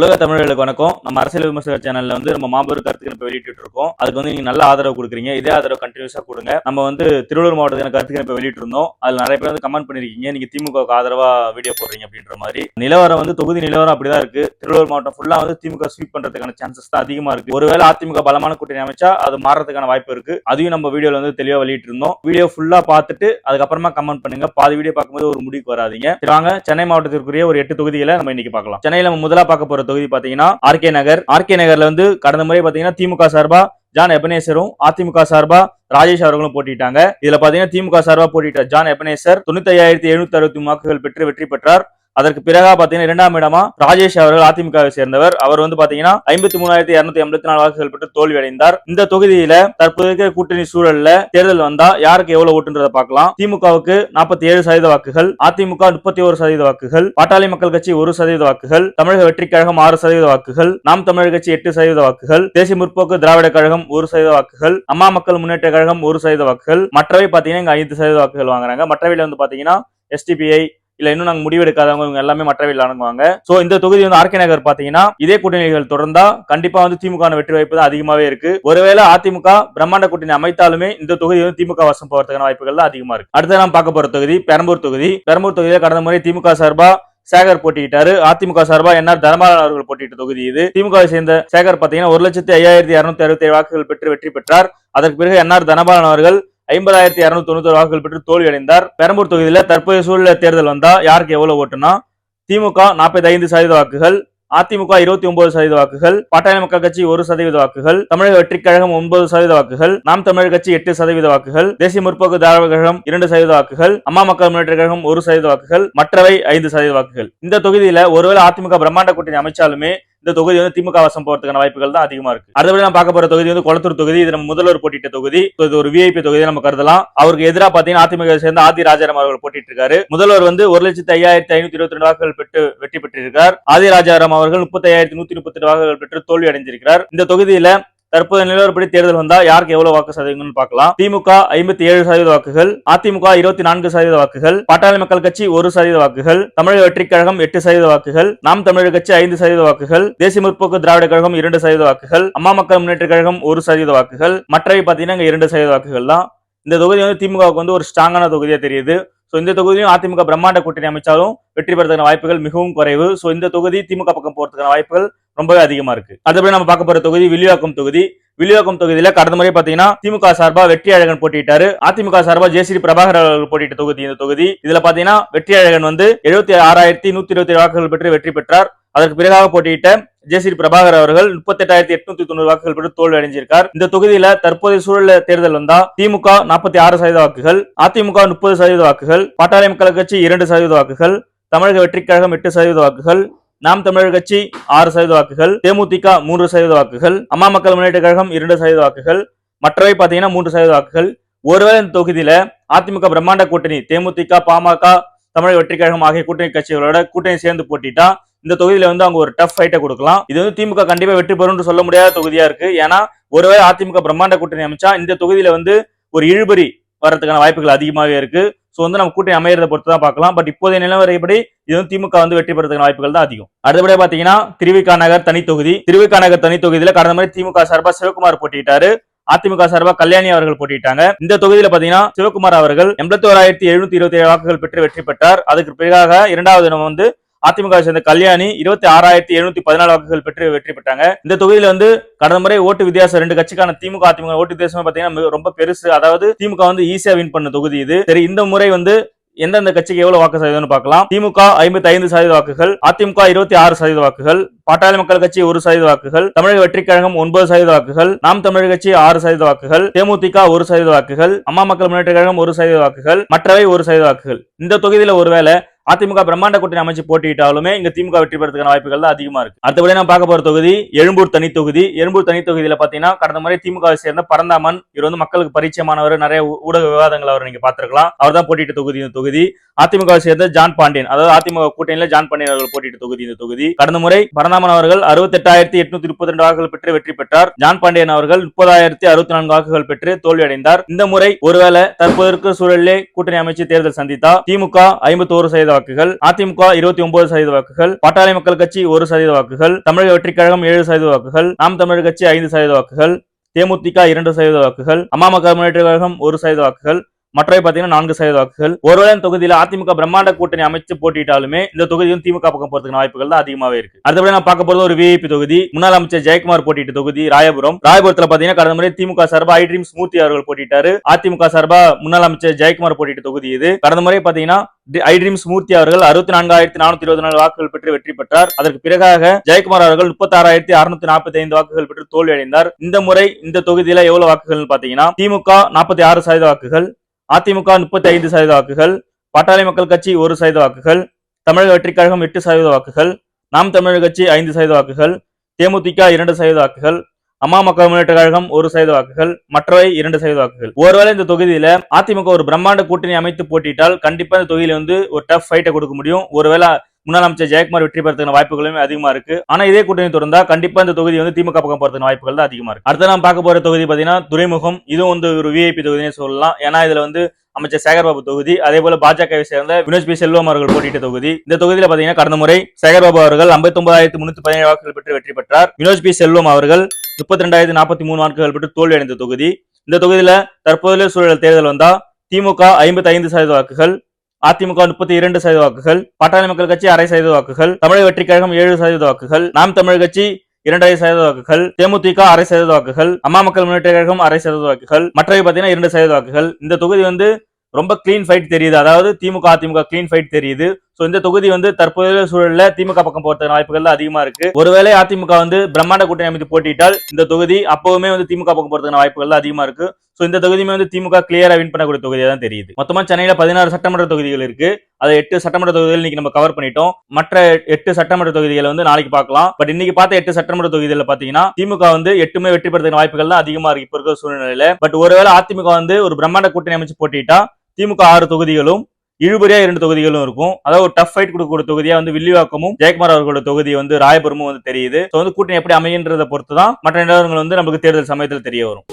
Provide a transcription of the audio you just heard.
உலக தமிழர்களுக்கு வணக்கம். நம்ம அரசியல் விமர்சகர் சேனல்ல வந்து நம்ம மாபெரும் கருத்துக்கு இப்ப வெளியிட்டு இருக்கோம். அதுக்கு வந்து நீங்க நல்ல ஆதரவு கொடுக்குறீங்க. இதே ஆதரவு கண்டினியூஸா கொடுங்க. நம்ம வந்து திருவள்ளூர் மாவட்டத்தின கருத்துக்கு இப்ப வெளியிட்டு இருந்தோம் அதுல நிறைய பேர் வந்து கமெண்ட் பண்ணிருக்கீங்க நீங்க திமுக ஆதரவா வீடியோ போடுறீங்க அப்படின்ற மாதிரி. நிலவரம் வந்து தொகுதி நிலவரம் அப்படிதான் இருக்கு. திருவள்ளூர் மாவட்டம் ஃபுல்லா வந்து திமுக ஸ்வீப் பண்றதுக்கான சான்சஸ் தான் அதிகமா இருக்கு. ஒருவேளை அதிமுக பலமான கூட்டணி அமைச்சா அது மாறதுக்கான வாய்ப்பு இருக்கு. அதையும் நம்ம வீடியோல வந்து தெளிவா வெளியிட்டு இருந்தோம் வீடியோ ஃபுல்லா பார்த்துட்டு அதுக்கப்புறமா கமெண்ட் பண்ணுங்க. பாதி வீடியோ பார்க்கும்போது ஒரு முடிவுக்கு வராதீங்க. வாங்க. சென்னை மாவட்டத்திற்குரிய ஒரு எட்டு தொகுதிகளை நம்ம இன்னைக்கு பார்க்கலாம். சென்னையில முதலா பார்க்க போற தொகுதி பாத்தீங்கன்னா ஆர்கே நகர். ஆர்கே நகர்ல வந்து கடந்த முறை பாத்தீங்கன்னா திமுக சார்பா ஜான் எபனேசரும் அதிமுக சார்பா ராஜேஷ் அவர்களும் போட்டிட்டாங்க இதுல பாத்தீங்கன்னா திமுக சார்பா போட்டிட்ட ஜான் எபனேசர் தொண்ணூத்தி ஐயாயிரத்தி எழுநூத்தி அறுபத்தி வாக்குகள் பெற்று வெற்றி பெற்றார். அதற்கு பிறகா பாத்தீங்கன்னா இரண்டாம் இடமா ராஜேஷ் அவர்கள் அதிமுகவை சேர்ந்தவர். அவர் வந்து பாத்தீங்கன்னா ஐம்பத்தி மூணாயிரத்தி இருநூத்தி எண்பத்தி நாலு வாக்குகள் பெற்று தோல்வி அடைந்தார் இந்த தொகுதியில தற்போது இருக்கிற கூட்டணி சூழல்ல தேர்தல் வந்தா யாருக்கு எவ்வளவு ஓட்டுன்றதை பார்க்கலாம். திமுகவுக்கு நாற்பத்தி ஏழு சதவீத வாக்குகள் அதிமுக முப்பத்தி ஒரு சதவீத வாக்குகள் பாட்டாளி மக்கள் கட்சி ஒரு சதவீத வாக்குகள் தமிழக வெற்றிக் கழகம் ஆறு சதவீத வாக்குகள் நாம் தமிழர் கட்சி எட்டு சதவீத வாக்குகள் தேசிய முற்போக்கு திராவிட கழகம் ஒரு சதவீத வாக்குகள் அம்மா மக்கள் முன்னேற்ற கழகம் ஒரு சதவீத வாக்குகள் மற்றவை பாத்தீங்கன்னா இங்க ஐந்து சதவீத வாக்குகள் வாங்குறாங்க. மற்றவையில வந்து பாத்தீங்கன்னா எஸ்டிபிஐ இல்ல இன்னும் நாங்க முடிவெடுக்காதவங்க இவங்க எல்லாமே மற்றவையில் அடங்குவாங்க சோ இந்த தொகுதி வந்து ஆர்கே நகர் பாத்தீங்கன்னா இதே கூட்டணிகள் தொடர்ந்தா கண்டிப்பா வந்து திமுக வெற்றி வாய்ப்பு தான் அதிகமாவே இருக்கு. ஒருவேளை அதிமுக பிரம்மாண்ட கூட்டணி அமைத்தாலுமே இந்த தொகுதி வந்து திமுக வசம் போறதுக்கான வாய்ப்புகள் தான் அதிகமா இருக்கு. அடுத்து நாம் பார்க்க போற தொகுதி பெரம்பூர் தொகுதி. பெரம்பூர் தொகுதியில கடந்த முறை திமுக சார்பா சேகர் போட்டியிட்டாரு. அதிமுக சார்பா என்ஆர் தர்மராஜன் அவர்கள் போட்டியிட்ட தொகுதி இது. திமுகவை சேர்ந்த சேகர் பாத்தீங்கன்னா ஒரு லட்சத்தி ஐயாயிரத்தி இருநூத்தி அறுபத்தி ஏழு வாக்குகள் பெற்று வெற்றி பெற்றார். அதற்கு பிறகு என்ஆர் தனபாலன் அவர்கள் ஐம்பதாயிரத்தி இருநூத்தி தொண்ணூத்தி வாக்குகள் பெற்று தோல்வியடைந்தார். பெரம்பூர் தொகுதியில் தற்போதைய சூழ்நிலை தேர்தல் வந்தா யாருக்கு எவ்வளவு ஓட்டுனா திமுக நாற்பத்தி ஐந்து சதவீத வாக்குகள் அதிமுக இருபத்தி ஒன்பது சதவீத வாக்குகள் பாட்டாளி மக்கள் கட்சி ஒரு சதவீத வாக்குகள் தமிழக வெற்றிக் கழகம் ஒன்பது சதவீத வாக்குகள் நாம் தமிழர் கட்சி எட்டு சதவீத வாக்குகள் தேசிய முற்போக்கு திராவிட கழகம் இரண்டு சதவீத வாக்குகள் அம்மா மக்கள் முன்னேற்ற கழகம் ஒரு சதவீத வாக்குகள் மற்றவை ஐந்து சதவீத வாக்குகள். இந்த தொகுதியில ஒருவேளை அதிமுக பிரம்மாண்ட கூட்டணி அமைச்சாலுமே இந்த தொகுதி வந்து திமுக வசம் போறதுக்கான வாய்ப்புகள் தான் அதிகமா இருக்கு. அடுத்தபடி நம்ம பார்க்க போற தொகுதி வந்து கொளத்தூர் தொகுதி. இது நம்ம முதல்வர் போட்டிட்ட தொகுதி. இது ஒரு விஐபி தொகுதி நம்ம கருதலாம். அவருக்கு எதிராக பாத்தீங்கன்னா அதிமுக சேர்ந்த ஆதி ராஜாராம் அவர்கள் போட்டிட்டு இருக்காரு முதல்வர் வந்து ஒரு லட்சத்தி ஐயாயிரத்தி ஐநூத்தி இருபத்தி ரெண்டு வாக்குகள் பெற்று வெற்றி பெற்றிருக்கார். ஆதி ராஜாராம் அவர்கள் முப்பத்தி ஐயாயிரத்தி நூத்தி முப்பத்தி ரெண்டு வாக்குகள் பெற்று தோல்வி அடைஞ்சிருக்கிறார் இந்த தொகுதியில தற்போது நிலவரப்படி தேர்தல் வந்தா யாருக்கு எவ்வளவு வாக்கு சதவீதம்னு பார்க்கலாம். திமுக ஐம்பத்தி ஏழு சதவீத வாக்குகள் அதிமுக இருபத்தி நான்கு சதவீத வாக்குகள் பாட்டாளி மக்கள் கட்சி ஒரு சதவீத வாக்குகள் தமிழக வெற்றிக் கழகம் எட்டு சதவீத வாக்குகள் நாம் தமிழர் கட்சி ஐந்து சதவீத வாக்குகள் தேசிய முற்போக்கு திராவிட கழகம் இரண்டு சதவீத வாக்குகள் அம்மா மக்கள் முன்னேற்ற கழகம் ஒரு சதவீத வாக்குகள் மற்றவை பாத்தீங்கன்னா இங்க இரண்டு சதவீத வாக்குகள் தான். இந்த தொகுதி வந்து திமுகவுக்கு வந்து ஒரு ஸ்ட்ராங்கான தொகுதியா தெரியுது. சோ இந்த தொகுதியும் அதிமுக பிரம்மாண்ட கூட்டணி அமைச்சாலும் வெற்றி பெறதுக்கான வாய்ப்புகள் மிகவும் குறைவு. சோ இந்த தொகுதி திமுக பக்கம் போறதுக்கான வாய்ப்புகள் ரொம்பவே அதிகமா இருக்கு. அதுபடி நம்ம பார்க்க போற தொகுதி வில்லிவாக்கம் தொகுதி. வில்லிவாக்கம் தொகுதியில கடந்த முறை பாத்தீங்கன்னா திமுக சார்பா வெற்றி அழகன் போட்டிட்டாரு அதிமுக சார்பா ஜெயஸ்ரீ பிரபாகர் அவர்கள் போட்டிட்ட தொகுதி இந்த தொகுதி. இதுல பாத்தீங்கன்னா வெற்றி அழகன் வந்து எழுபத்தி ஆறாயிரத்தி நூத்தி இருபத்தி வாக்குகள் பெற்று வெற்றி பெற்றார். அதற்கு பிறகாக போட்டியிட்ட ஜெயஸ்ரீ பிரபாகர் அவர்கள் முப்பத்தி எட்டாயிரத்தி எட்நூத்தி தொண்ணூறு வாக்குகள் பெற்று தோல்வி அடைஞ்சிருக்கார். இந்த தொகுதியில தற்போதைய சூழல தேர்தல் வந்தா திமுக நாற்பத்தி ஆறு சதவீத வாக்குகள் அதிமுக முப்பது சதவீத வாக்குகள் பாட்டாளி மக்கள் கட்சி இரண்டு சதவீத வாக்குகள் தமிழக வெற்றிக் கழகம் எட்டு சதவீத வாக்குகள் நாம் தமிழர் கட்சி ஆறு சதவீத வாக்குகள் தேமுதிக மூன்று சதவீத வாக்குகள் அம்மா மக்கள் முன்னேற்ற கழகம் இரண்டு சதவீத வாக்குகள் மற்றவை பாத்தீங்கன்னா மூன்று சதவீத வாக்குகள். ஒருவேளை இந்த தொகுதியில அதிமுக பிரம்மாண்ட கூட்டணி தேமுதிக பாமக தமிழக வெற்றி கழகம் ஆகிய கூட்டணி கட்சிகளோட கூட்டணி சேர்ந்து போட்டிட்டா இந்த தொகுதியில வந்து அவங்க ஒரு டஃப் ஃபைட்டை கொடுக்கலாம். இது வந்து திமுக கண்டிப்பா வெற்றி பெறும்னு சொல்ல முடியாத தொகுதியா இருக்கு. ஏன்னா ஒருவேளை அதிமுக பிரம்மாண்ட கூட்டணி அமைச்சா இந்த தொகுதியில வந்து ஒரு இழுபறி வர்றதுக்கான வாய்ப்புகள் அதிகமாகவே இருக்கு. ஸோ வந்து நம்ம கூட்டணி அமையறத பொறுத்து தான் பார்க்கலாம். பட் இப்போதைய நிலவரைப்படி இது வந்து திமுக வந்து வெற்றி பெறதுக்கான வாய்ப்புகள் தான் அதிகம். அடுத்தபடியா பாத்தீங்கன்னா திருவிக்கா நகர் தனித்தொகுதி திருவிக்கா நகர் தனி கடந்த மாதிரி திமுக சார்பாக சிவகுமார் போட்டிட்டாரு அதிமுக சார்பாக கல்யாணி அவர்கள் போட்டிட்டாங்க இந்த தொகுதியில பாத்தீங்கன்னா சிவகுமார் அவர்கள் எண்பத்தி ஓராயிரத்தி எழுநூத்தி இருபத்தி ஏழு வாக்குகள் பெற்று வெற்றி பெற்றார். அதுக்கு பிறகாக இரண்டாவது தினம் வந்து அதிமுக சேர்ந்த கல்யாணி இருபத்தி ஆறாயிரத்தி எழுநூத்தி பதினாலு வாக்குகள் பெற்று வெற்றி பெற்றாங்க. இந்த தொகுதியில வந்து கடந்த முறை ஓட்டு வித்தியாசம் ரெண்டு கட்சிக்கான திமுக அதிமுக ஓட்டு வித்தியாசம் பாத்தீங்கன்னா ரொம்ப பெருசு. அதாவது திமுக வந்து ஈஸியா வின் பண்ண தொகுதி இது. சரி இந்த முறை வந்து எந்தெந்த கட்சிக்கு எவ்வளவு வாக்கு சதவீதம்னு பார்க்கலாம். திமுக ஐம்பத்தி ஐந்து சதவீத வாக்குகள் அதிமுக இருபத்தி ஆறு சதவீத வாக்குகள் பாட்டாளி மக்கள் கட்சி ஒரு சதவீத வாக்குகள் தமிழக வெற்றி கழகம் ஒன்பது சதவீத வாக்குகள் நாம் தமிழர் கட்சி ஆறு சதவீத வாக்குகள் தேமுதிக ஒரு சதவீத வாக்குகள் அம்மா மக்கள் முன்னேற்ற கழகம் ஒரு சதவீத வாக்குகள் மற்றவை ஒரு சதவீத வாக்குகள். இந்த தொகுதியில ஒருவேளை அதிமுக பிரம்மாண்ட கூட்டணி அமைச்சு போட்டியிட்டாலுமே இங்க திமுக வெற்றி பெறதுக்கான வாய்ப்புகள் தான் அதிகமா இருக்கு. அடுத்தபடி நான் பார்க்க போற தொகுதி எழும்பூர் தனி தொகுதி. எழும்பூர் தனி தொகுதியில பாத்தீங்கன்னா கடந்த முறை திமுகவை சேர்ந்த பரந்தாமன் இவர் வந்து மக்களுக்கு பரிச்சயமானவர் நிறைய ஊடக விவாதங்கள் அவர் நீங்க பாத்திருக்கலாம் அவர் தான் போட்டியிட்ட தொகுதி இந்த தொகுதி. அதிமுகவை சேர்ந்த ஜான் பாண்டியன் அதாவது அதிமுக கூட்டணியில ஜான் பாண்டியன் அவர்கள் போட்டியிட்ட தொகுதி இந்த தொகுதி. கடந்த முறை பரந்தாமன் அவர்கள் அறுபத்தி எட்டாயிரத்தி எட்நூத்தி முப்பத்தி ரெண்டு வாக்குகள் பெற்று வெற்றி பெற்றார். ஜான் பாண்டியன் அவர்கள் முப்பதாயிரத்தி அறுபத்தி நான்கு வாக்குகள் பெற்று தோல்வி அடைந்தார். இந்த முறை ஒருவேளை தற்போதற்கு சூழலிலே கூட்டணி அமைச்சு தேர்தல் சந்தித்தா திமுக ஐம்பத்தி ஒரு சதவீத வாக்குகள் அதிமுக இருபத்தி ஒன்பது சதவீத வாக்குகள் பாட்டாளி மக்கள் கட்சி ஒரு சதவீத வாக்குகள் தமிழக வெற்றிக் கழகம் ஏழு சதவீத வாக்குகள் நாம் தமிழர் கட்சி ஐந்து சதவீத வாக்குகள் தேமுதிக இரண்டு சதவீத வாக்குகள் அம்மா முன்னேற்ற கழகம் ஒரு சதவீத வாக்குகள் மற்றவை பாத்தீங்கன்னா நான்கு சதவீத வாக்குகள். ஒருவேளை இந்த தொகுதியில அதிமுக பிரம்மாண்ட கூட்டணி அமைச்சு போட்டிட்டாலுமே இந்த தொகுதியும் திமுக பக்கம் போறதுக்கு வாய்ப்புகள் தான் அதிகமாவே இருக்கு. அடுத்தபடி நான் பார்க்க போறது ஒரு விஐபி தொகுதி. முன்னாள் அமைச்சர் ஜெயக்குமார் போட்டிட்டு தொகுதி ராயபுரம். ராயபுரத்துல பாத்தீங்கன்னா கடந்த முறை திமுக சார்பா ஐ ட்ரீம் ஸ்மூர்த்தி அவர்கள் போட்டிட்டாரு அதிமுக சார்பா முன்னாள் அமைச்சர் ஜெயக்குமார் போட்டியிட்ட தொகுதி இது. கடந்த முறை பாத்தீங்கன்னா ஐ ட்ரீம் ஸ்மூர்த்தி அவர்கள் அறுபத்தி நான்காயிரத்தி நானூத்தி இருபத்தி நாலு வாக்குகள் பெற்று வெற்றி பெற்றார். அதற்கு பிறகாக ஜெயக்குமார் அவர்கள் முப்பத்தி ஆறாயிரத்தி அறுநூத்தி நாற்பத்தி ஐந்து வாக்குகள் பெற்று தோல்வி அடைந்தார் இந்த முறை இந்த தொகுதியில எவ்வளவு வாக்குகள் பாத்தீங்கன்னா திமுக நாற்பத்தி ஆறு சதவீத வாக்குகள் அதிமுக முப்பத்தி ஐந்து சதவீத வாக்குகள் பாட்டாளி மக்கள் கட்சி ஒரு சதவீத வாக்குகள் தமிழக வெற்றிக் கழகம் எட்டு சதவீத வாக்குகள் நாம் தமிழர் கட்சி ஐந்து சதவீத வாக்குகள் தேமுதிக இரண்டு சதவீத வாக்குகள் அம்மா மக்கள் முன்னேற்ற கழகம் ஒரு சதவீத வாக்குகள் மற்றவை இரண்டு சதவீத வாக்குகள். ஒருவேளை இந்த தொகுதியில அதிமுக ஒரு பிரம்மாண்ட கூட்டணி அமைத்து போட்டியிட்டால் கண்டிப்பா இந்த தொகுதியில வந்து ஒரு டஃப் ஃபைட்டை கொடுக்க முடியும். ஒருவேளை முன்னாள் அமைச்சர் ஜெயக்குமார் வெற்றி பெறதுக்கான வாய்ப்புகளுமே அதிகமா இருக்கு. ஆனா இதே கூட்டணி தொடர்ந்தா கண்டிப்பா இந்த தொகுதி வந்து திமுக பக்கம் போறதுக்கு வாய்ப்புகள் தான் அதிகமா இருக்கு. அடுத்த நாம் பார்க்க போற தொகுதி பாத்தீங்கன்னா துறைமுகம். இதுவும் வந்து ஒரு விஐபி தொகுதினே சொல்லலாம். ஏன்னா இதுல வந்து அமைச்சர் சேகர்பாபு தொகுதி அதே போல பாஜகவை சேர்ந்த வினோஜ் பி செல்வம் அவர்கள் போட்டியிட்ட தொகுதி. இந்த தொகுதியில பாத்தீங்கன்னா கடந்த முறை சேகர்பாபு அவர்கள் ஐம்பத்தி ஒன்பதாயிரத்தி முன்னூத்தி பதினேழு வாக்குகள் பெற்று வெற்றி பெற்றார். வினோஜ் பி செல்வம் அவர்கள் முப்பத்தி ரெண்டாயிரத்தி நாற்பத்தி மூணு வாக்குகள் பெற்று தோல்வி அடைந்த தொகுதி. இந்த தொகுதியில தற்போதைய சூழல் தேர்தல் வந்தா திமுக ஐம்பத்தி ஐந்து சதவீத வாக்குகள் அதிமுக முப்பத்தி இரண்டு சதவீத வாக்குகள் பாட்டாளி மக்கள் கட்சி அரை சதவீத வாக்குகள் தமிழக வெற்றிக் கழகம் ஏழு சதவீத வாக்குகள் நாம் தமிழ் கட்சி இரண்டரை சதவீத வாக்குகள் தேமுதிக அரை சதவீத வாக்குகள் அம்மா மக்கள் முன்னேற்ற கழகம் அரை சதவீத வாக்குகள் மற்றவை பார்த்தீங்கன்னா இரண்டு சதவீத வாக்குகள். இந்த தொகுதி வந்து ரொம்ப கிளீன் ஃபைட் தெரியுது. அதாவது திமுக அதிமுக கிளீன் ஃபைட் தெரியுது. சோ இந்த தொகுதி வந்து தற்போதைய சூழல்ல திமுக பக்கம் போறதுக்கான வாய்ப்புகள் அதிகமாக அதிகமா இருக்கு. ஒருவேளை அதிமுக வந்து பிரம்மாண்ட கூட்டணி அமைத்து போட்டியிட்டால் இந்த தொகுதி அப்பவுமே வந்து திமுக பக்கம் போறதுக்கான வாய்ப்புகள் அதிகமாக அதிகமா இருக்கு. சோ இந்த தொகுதியுமே வந்து திமுக கிளியரா வின் பண்ணக்கூடிய தொகுதியா தான் தெரியுது. மொத்தமா சென்னையில பதினாறு சட்டமன்ற தொகுதிகள் இருக்கு. அதை எட்டு சட்டமன்ற தொகுதிகள் இன்னைக்கு நம்ம கவர் பண்ணிட்டோம். மற்ற எட்டு சட்டமன்ற தொகுதிகளை வந்து நாளைக்கு பார்க்கலாம். பட் இன்னைக்கு பார்த்த எட்டு சட்டமன்ற தொகுதிகளில் பாத்தீங்கன்னா திமுக வந்து எட்டுமே வெற்றி பெறதுக்கு வாய்ப்புகள் தான் அதிகமா இருக்கு. இப்ப இருக்கிற சூழ்நிலையில. பட் ஒருவேளை அதிமுக வந்து ஒரு பிரம்மாண்ட கூட்டணி அமைச்சு போட்டிட்டா திமுக ஆறு தொகுதிகளும் இழுபறியா இரண்டு தொகுதிகளும் இருக்கும். அதாவது ஒரு டஃப் ஃபைட் கொடுக்கக்கூடிய தொகுதியா வந்து வில்லிவாக்கமும் ஜெயக்குமார் அவர்களோட தொகுதி வந்து ராயபுரமும் வந்து தெரியுது. ஸோ வந்து கூட்டணி எப்படி அமையன்றதை பொறுத்து தான் மற்ற நிலவரங்கள் வந்து நமக்கு தேர்தல் சமயத்தில் தெரிய வரும்.